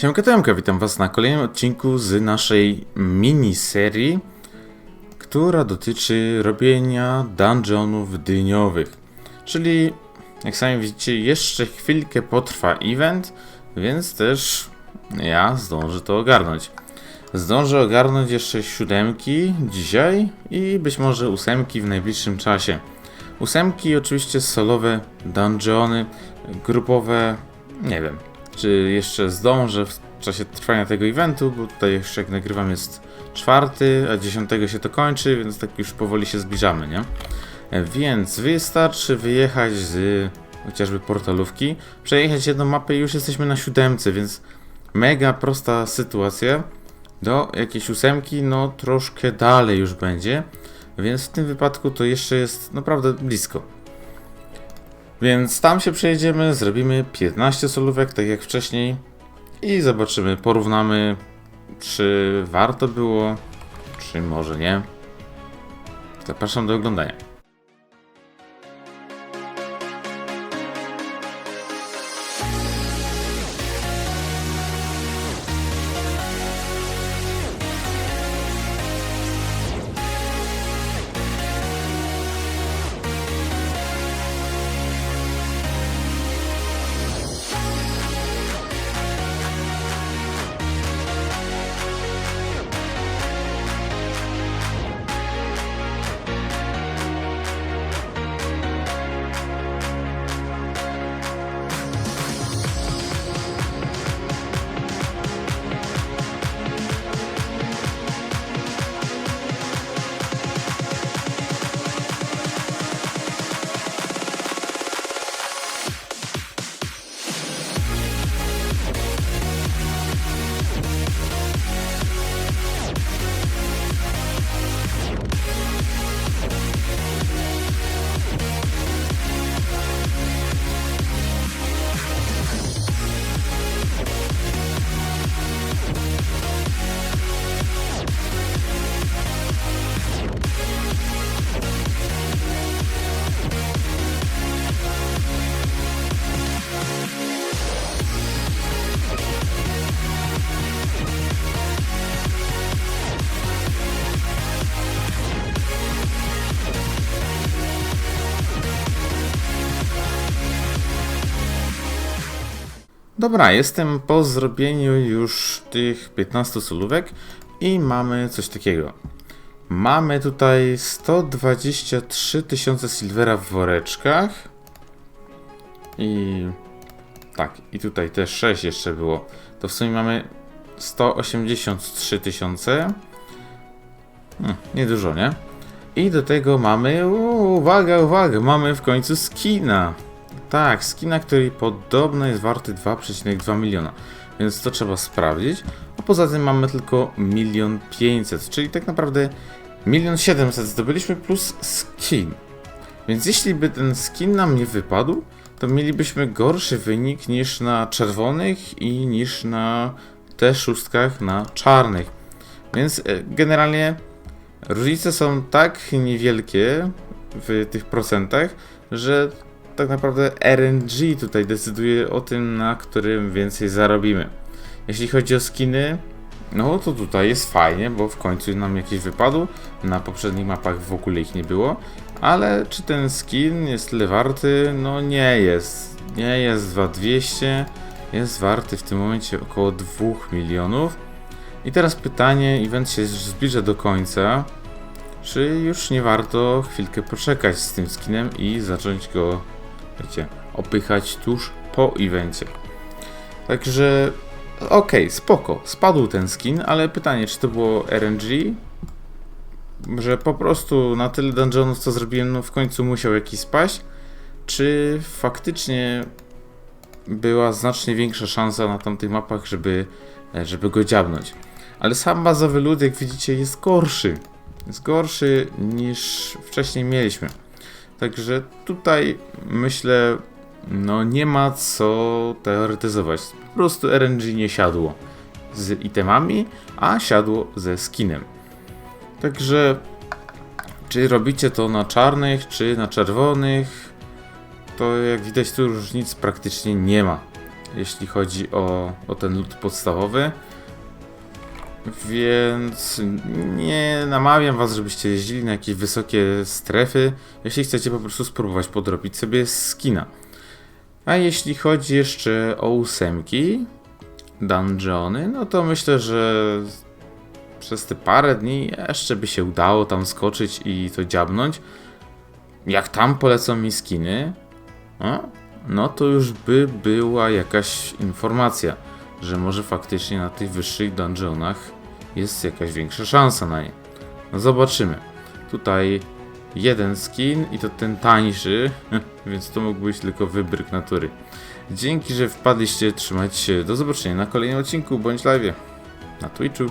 Siemka Tomka, witam was na kolejnym odcinku z naszej miniserii, która dotyczy robienia dungeonów dyniowych. Czyli, jak sami widzicie, jeszcze chwilkę potrwa event, więc też ja zdążę to ogarnąć. Zdążę ogarnąć jeszcze siódemki dzisiaj i być może ósemki w najbliższym czasie. Ósemki oczywiście solowe dungeony, grupowe, nie wiem, czy jeszcze zdążę w czasie trwania tego eventu, bo tutaj jeszcze jak nagrywam jest czwarty, a dziesiątego się to kończy, więc tak już powoli się zbliżamy, nie? E, Więc wystarczy wyjechać z chociażby portalówki, przejechać jedną mapę i już jesteśmy na siódemce, więc mega prosta sytuacja. Do jakiejś ósemki, no troszkę dalej już będzie, więc w tym wypadku to jeszcze jest naprawdę blisko. Więc tam się przejedziemy, zrobimy 15 solówek, tak jak wcześniej i zobaczymy, porównamy, czy warto było, czy może nie. Zapraszam do oglądania. Dobra, jestem po zrobieniu już tych 15 solówek i mamy coś takiego. Mamy tutaj 123 tysiące silvera w woreczkach. I tak, i tutaj też 6 jeszcze było. To w sumie mamy 183 tysiące. Hmm, niedużo, nie? I do tego mamy, uwaga, uwaga, mamy w końcu skina. Tak, skina, który podobno jest warty 2,2 miliona, więc to trzeba sprawdzić. A poza tym mamy tylko 1 500, czyli tak naprawdę 1 700 zdobyliśmy plus skin. Więc jeśli by ten skin nam nie wypadł, to mielibyśmy gorszy wynik niż na czerwonych i niż na te szóstkach na czarnych. Więc e, generalnie różnice są tak niewielkie w tych procentach, że tak naprawdę RNG tutaj decyduje o tym, na którym więcej zarobimy. Jeśli chodzi o skiny, no to tutaj jest fajnie, bo w końcu nam jakieś wypadł. Na poprzednich mapach w ogóle ich nie było. Ale czy ten skin jest tyle warty? No nie jest. Nie jest 2200. Jest warty w tym momencie około 2 milionów. I teraz pytanie, event się zbliża do końca. Czy już nie warto chwilkę poczekać z tym skinem i zacząć go wiecie, opychać tuż po evencie. Także okej, spoko, spadł ten skin, ale pytanie, czy to było RNG? Że po prostu na tyle dungeonów, co zrobiłem, no w końcu musiał jakiś spaść? Czy faktycznie była znacznie większa szansa na tamtych mapach, żeby, żeby go dziabnąć? Ale sam bazowy lud, jak widzicie, jest gorszy. Jest gorszy niż wcześniej mieliśmy. Także tutaj myślę, no nie ma co teoretyzować. Po prostu RNG nie siadło z itemami, a siadło ze skinem. Także czy robicie to na czarnych, czy na czerwonych, to jak widać tu różnic praktycznie nie ma. jeśli chodzi o, o ten lód podstawowy. Więc nie namawiam was, żebyście jeździli na jakieś wysokie strefy, jeśli chcecie po prostu spróbować podrobić sobie skina. A jeśli chodzi jeszcze o ósemki, dungeony, no to myślę, że przez te parę dni jeszcze by się udało tam skoczyć i to dziabnąć. Jak tam polecą mi skiny, no, no to już by była jakaś informacja, że może faktycznie na tych wyższych dungeonach jest jakaś większa szansa na nie. No zobaczymy. Tutaj jeden skin i to ten tańszy, więc to mógł być tylko wybryk natury. Dzięki, że wpadliście, trzymajcie się, do zobaczenia na kolejnym odcinku bądź live na Twitchu.